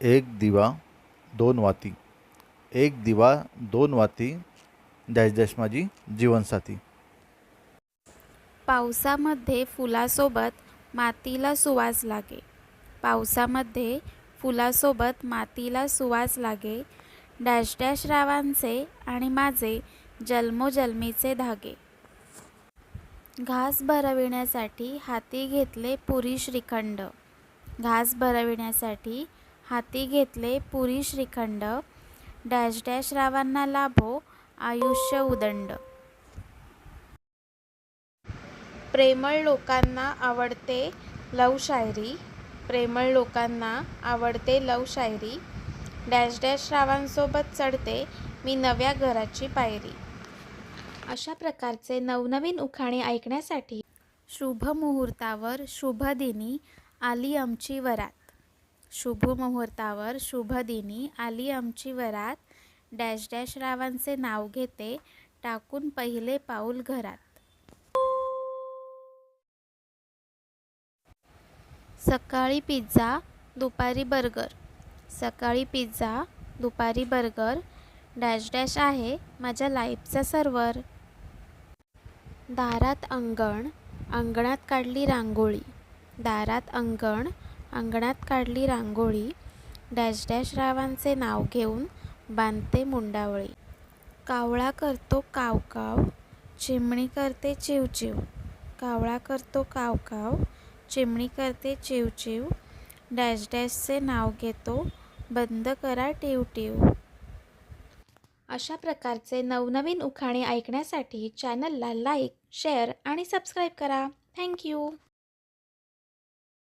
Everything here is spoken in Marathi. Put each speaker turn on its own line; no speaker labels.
एक दिवा दोन वाती. एक दिवा दोन वाती डॅश डॅश माझी जीवनसाथी.
पावसामध्ये फुलासोबत मातीला सुवास लागे. पावसामध्ये फुलासोबत मातीला सुवास लागे. डॅश डॅश रावांचे आणि माझे जन्मोजन्मीचे धागे. घास भरविण्यासाठी हाती घेतले पुरी श्रीखंड. घास भरविण्यासाठी हाती घेतले पुरी श्रीखंड. डॅश डॅश रावांना लाभो आयुष्य उदंड. प्रेमळ लोकांना आवडते लव शायरी. प्रेमळ लोकांना आवडते लव शायरी. डॅश डॅश रावांसोबत चढते मी नव्या घराची पायरी. अशा प्रकारचे नवनवीन उखाणे ऐकण्यासाठी शुभ मुहूर्तावर शुभदिनी आली आमची वरात. शुभ मुहूर्तावर शुभदिनी. आली आमची वरात. डॅश डॅश रावांचे नाव घेते. टाकून पहिले पाऊल घरात. सकाळी पिझ्झा दुपारी बर्गर. सकाळी पिझ्झा दुपारी बर्गर. डॅश डॅश आहे माझ्या लाईफचा सर्वर दारात अंगण. अंगणात काढली रांगोळी. दारात अंगण. अंगणात काढली रांगोळी डॅश डॅश रावांचे नाव घेऊन बांधते मुंडावळी. कावळा करतो काव काव चिमणी करते चिवचिव कावळा करतो काव काव चिमणी करते चिवचिव डॅश डॅशचे नाव घेतो बंद करा टिव टिव. अशा प्रकारचे नवनवीन उखाणे ऐकण्यासाठी चॅनलला लाईक शेअर आणि सबस्क्राईब करा. Thank you